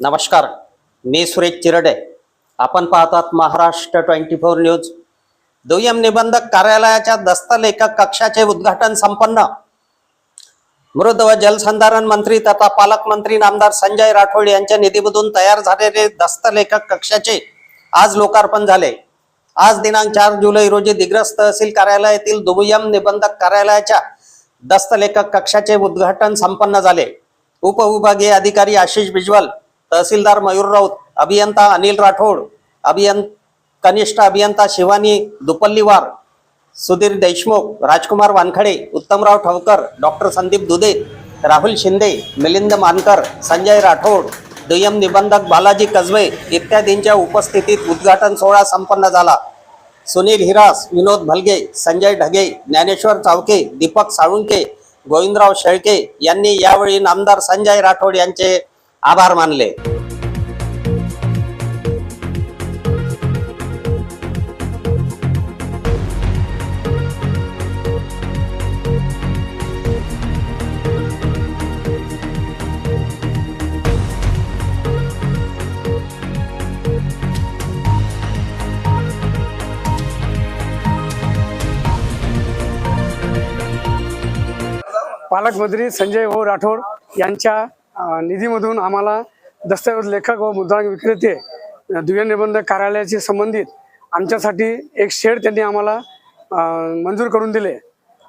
नमस्कार मी सुरेश चिरडे. आपण पाहतात महाराष्ट्र ट्वेंटी फोर न्यूज. दुय्यम निबंधक कार्यालयाच्या दस्तलेखक कक्षाचे उद्घाटन संपन्न. मृद व जलसंधारण मंत्री तथा पालकमंत्री नामदार संजय राठोड यांच्या निधीमधून तयार झालेले दस्तलेखक कक्षाचे आज लोकार्पण झाले. आज दिनांक चार जुलै रोजी दिग्रस तहसील कार्यालयातील दुय्यम निबंधक कार्यालयाच्या दस्तलेखक कक्षाचे उद्घाटन संपन्न झाले. उपविभागीय अधिकारी आशिष बिजवल तहसीलदार मयूर राऊत अभियंता अनिल राठोड अभियं कनिष्ठ अभियंता शिवानी दुपल्लीवार सुधीर देशमुख राजकुमार वानखडे उत्तमराव ठवकर डॉक्टर संदीप दुधे राहुल शिंदे मिलिंद मानकर संजय राठोड दुय्यम निबंधक बालाजी कजवे इत्यादींच्या उपस्थितीत उद्घाटन सोहळा संपन्न झाला. सुनील हिरास विनोद भलगे संजय ढगे ज्ञानेश्वर चावके दीपक साळुंके गोविंदराव शेळके यांनी यावेळी नामदार संजय राठोड यांचे आभार मानले पालकमंत्री संजय भाऊ राठोड यांच्या निधीमधून आम्हाला दस्तऐवज लेखक व मुद्रांक विक्रेते अ, निबंधक कार्यालयाशी संबंधित आमच्यासाठी एक शेड त्यांनी आम्हाला मंजूर करून दिले.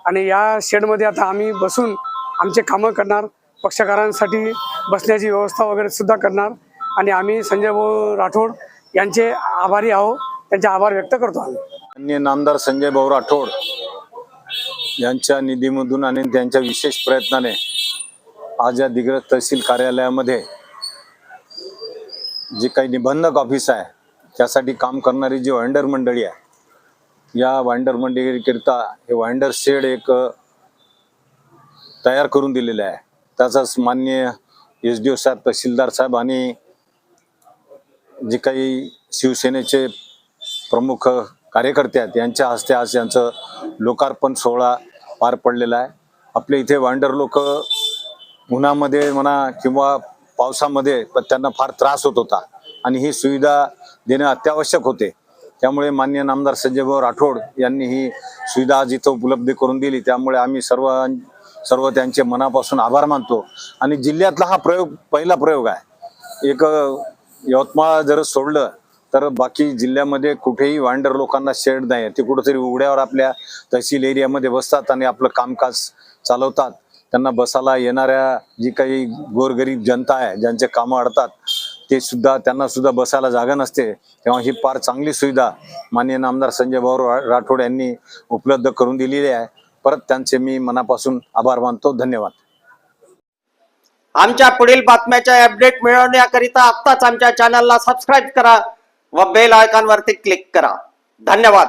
आणि या शेडमध्ये आता आम्ही बसून आमचे कामं करणार पक्षकारांसाठी बसण्याची व्यवस्था वगैरे सुद्धा करणार. आणि आम्ही संजय भाऊ राठोड यांचे आभारी आहो त्यांचे आभार व्यक्त करतो आम्ही. माननीय नामदार संजय भाऊ राठोड यांच्या निधीमधून आणि त्यांच्या विशेष प्रयत्नाने आज या दिग्रज तहसील कार्यालयामध्ये जे काही निबंधक ऑफिस आहे त्यासाठी काम करणारी जी वांडर मंडळी आहे या वांडर मंडळीकरिता हे वांडर शेड एक तयार करून दिलेले आहे. त्याचाच मान्य एस डी ओ साहेब तहसीलदार साहेब आणि जे काही शिवसेनेचे प्रमुख कार्यकर्ते आहेत यांच्या हस्ते आज यांचं लोकार्पण सोहळा पार पडलेला आहे. आपल्या इथे वांडर लोक उन्हामध्ये म्हणा किंवा पावसामध्ये त्यांना फार त्रास होत होता. आणि ही सुविधा देणं अत्यावश्यक होते. त्यामुळे मान्य नामदार संजयभाऊ राठोड यांनी ही सुविधा आज इथं उपलब्ध करून दिली. त्यामुळे आम्ही सर्व सर्व त्यांचे मनापासून आभार मानतो. आणि जिल्ह्यातला हा प्रयोग पहिला प्रयोग आहे. एक यवतमाळ जर सोडलं तर बाकी जिल्ह्यामध्ये कुठेही वांडर लोकांना शेड नाही ते कुठेतरी उघड्यावर आपल्या तहसील एरियामध्ये बसतात आणि आपलं कामकाज चालवतात. त्यांना बसायला येणाऱ्या जी काही गोरगरीब जनता आहे ज्यांचे कामं अडतात ते सुद्धा त्यांना सुद्धा बसायला जागा नसते. तेव्हा ही फार चांगली सुविधा माननीय नामदार संजय भाऊ राठोड यांनी उपलब्ध करून दिलेली आहे. परत त्यांचे मी मनापासून आभार मानतो. धन्यवाद. आमच्या पुढील बातम्याच्या अपडेट मिळवण्याकरिता आत्ताच आमच्या चॅनलला सबस्क्राईब करा व बेल आयकॉनवरती क्लिक करा. धन्यवाद.